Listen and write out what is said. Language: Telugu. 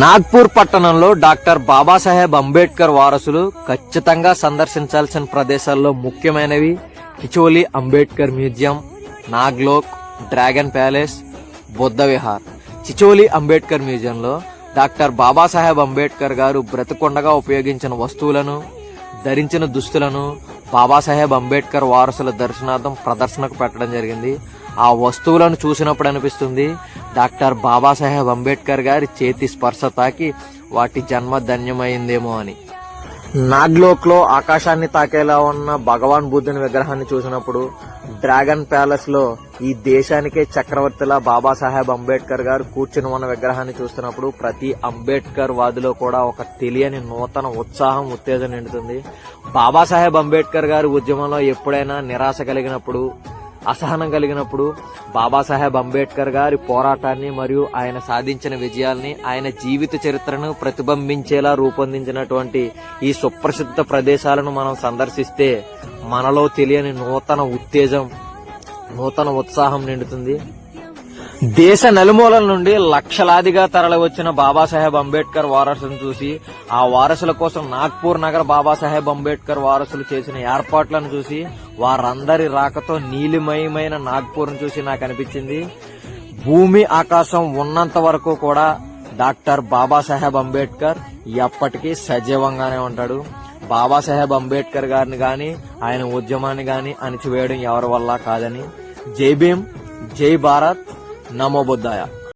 నాగ్పూర్ పట్టణంలో డాక్టర్ బాబాసాహెబ్ అంబేద్కర్ వారసులు ఖచ్చితంగా సందర్శించాల్సిన ప్రదేశాల్లో ముఖ్యమైనవి Kicholi Ambedkar museum Naglok dragon palace Buddha Vihar. Chicholi Ambedkar మ్యూజియంలో డాక్టర్ బాబాసాహెబ్ అంబేద్కర్ గారు బ్రతకొండగా ఉపయోగించిన వస్తువులను ధరించిన దుస్తులను బాబాసాహెబ్ అంబేద్కర్ వారసుల దర్శనార్థం ప్రదర్శనకు పెట్టడం జరిగింది. ఆ వస్తువులను చూసినప్పుడు అనిపిస్తుంది డాక్టర్ బాబాసాహెబ్ అంబేద్కర్ గారి చేతి స్పర్శ తాకి వాటి జన్మ ధన్యమైందేమో అని. నాగ్లోక్లో ఆకాశాన్ని తాకేలా ఉన్న భగవాన్ బుద్ధుని విగ్రహాన్ని చూసినప్పుడు డ్రాగన్ ప్యాలెస్లో ఈ దేశానికే చక్రవర్తిలా బాబాసాహెబ్ అంబేద్కర్ గారు కూర్చుని ఉన్న విగ్రహాన్ని చూస్తున్నప్పుడు ప్రతి అంబేద్కర్ వాదిలో కూడా ఒక తెలియని నూతన ఉత్సాహం ఉత్తేజం నిండుతుంది. బాబాసాహెబ్ అంబేద్కర్ గారి ఉద్యమంలో ఎప్పుడైనా నిరాశ కలిగినప్పుడు అసహనం కలిగినప్పుడు బాబాసాహెబ్ అంబేద్కర్ గారి పోరాటాన్ని మరియు ఆయన సాధించిన విజయాల్ని ఆయన జీవిత చరిత్రను ప్రతిబింబించేలా రూపొందించినటువంటి ఈ సుప్రసిద్ధ ప్రదేశాలను మనం సందర్శిస్తే మనలో తెలియని నూతన ఉత్తేజం నూతన ఉత్సాహం నిండుతుంది. దేశ నలుమూలల నుండి లక్షలాదిగా తరలి వచ్చిన బాబాసాహెబ్ అంబేద్కర్ వారసులను చూసి ఆ వారసుల కోసం నాగ్పూర్ నగర బాబాసాహెబ్ అంబేద్కర్ వారసులు చేసిన ఏర్పాట్లను చూసి వారందరి రాకతో నీలిమయమైన నాగ్పూర్ను చూసి నాకు అనిపించింది. భూమి ఆకాశం ఉన్నంత వరకు కూడా డాక్టర్ బాబాసాహెబ్ అంబేద్కర్ ఎప్పటికీ సజీవంగానే ఉంటాడు. బాబాసాహెబ్ అంబేద్కర్ గారిని గాని ఆయన ఉద్యమాన్ని గాని అణిచివేయడం ఎవరి వల్ల కాదని. జై భీమ్ జై భారత్. নমবোধায়া